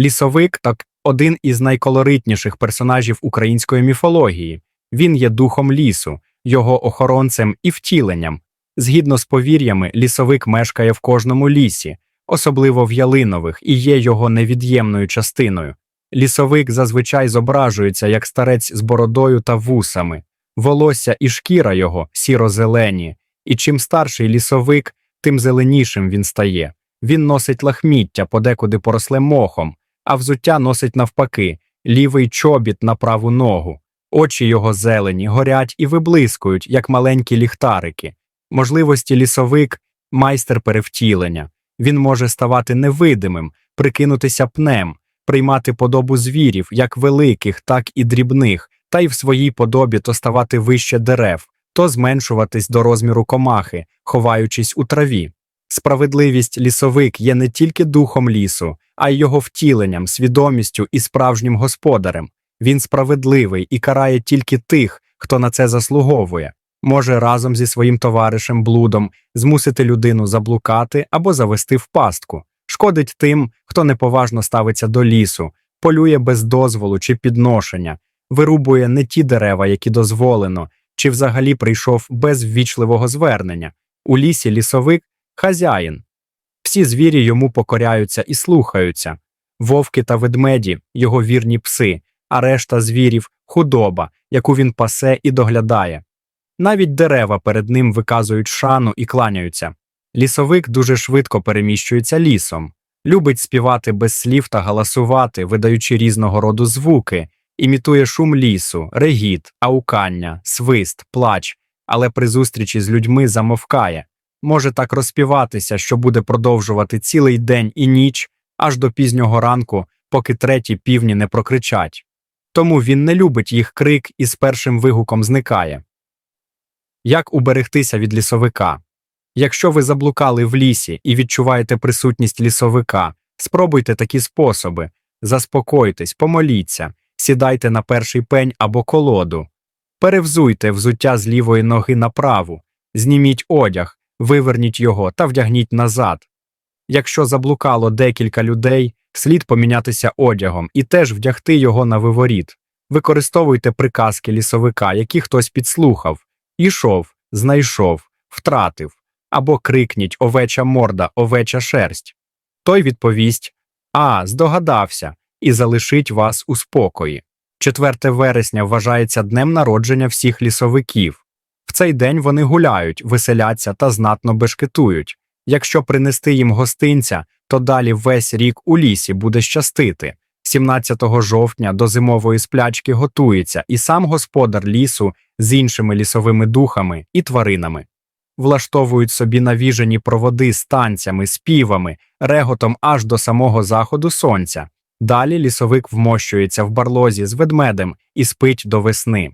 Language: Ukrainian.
Лісовик так один із найколоритніших персонажів української міфології. Він є духом лісу, його охоронцем і втіленням. Згідно з повір'ями, лісовик мешкає в кожному лісі, особливо в ялинових, і є його невід'ємною частиною. Лісовик зазвичай зображується як старець з бородою та вусами, волосся і шкіра його сіро-зелені, і чим старший лісовик, тим зеленішим він стає. Він носить лахміття, подекуди поросле мохом, а взуття носить навпаки лівий чобіт на праву ногу. Очі його зелені, горять і виблискують, як маленькі ліхтарики. Можливості лісовик майстер перевтілення. Він може ставати невидимим, прикинутися пнем, приймати подобу звірів, як великих, так і дрібних, та й в своїй подобі то ставати вище дерев, то зменшуватись до розміру комахи, ховаючись у траві. Справедливість лісовик є не тільки духом лісу, а й його втіленням, свідомістю і справжнім господарем. Він справедливий і карає тільки тих, хто на це заслуговує, може разом зі своїм товаришем блудом змусити людину заблукати або завести в пастку, шкодить тим, хто неповажно ставиться до лісу, полює без дозволу чи підношення, вирубує не ті дерева, які дозволено, чи взагалі прийшов без ввічливого звернення. У лісі лісовик хазяїн. Всі звірі йому покоряються і слухаються вовки та ведмеді його вірні пси, а решта звірів худоба, яку він пасе і доглядає. Навіть дерева перед ним виказують шану і кланяються. Лісовик дуже швидко переміщується лісом, любить співати без слів та галасувати, видаючи різного роду звуки, імітує шум лісу, регіт, аукання, свист, плач, але при зустрічі з людьми замовкає. Може так розпіватися, що буде продовжувати цілий день і ніч, аж до пізнього ранку, поки треті півні не прокричать. Тому він не любить їх крик і з першим вигуком зникає. Як уберегтися від лісовика? Якщо ви заблукали в лісі і відчуваєте присутність лісовика, спробуйте такі способи заспокойтесь, помоліться, сідайте на перший пень або колоду, перевзуйте взуття з лівої ноги на праву, зніміть одяг, виверніть його та вдягніть назад. Якщо заблукало декілька людей, слід помінятися одягом і теж вдягти його на виворіт. Використовуйте приказки лісовика, які хтось підслухав, ішов, знайшов, втратив, або крикніть овеча морда, овеча шерсть. Той відповість А, здогадався, і залишить вас у спокої. 4 вересня вважається днем народження всіх лісовиків. Цей день вони гуляють, веселяться та знатно бешкетують. Якщо принести їм гостинця, то далі весь рік у лісі буде щастити. 17 жовтня до зимової сплячки готується і сам господар лісу з іншими лісовими духами і тваринами. Влаштовують собі навіжені проводи з танцями, співами, реготом аж до самого заходу сонця. Далі лісовик вмощується в барлозі з ведмедем і спить до весни.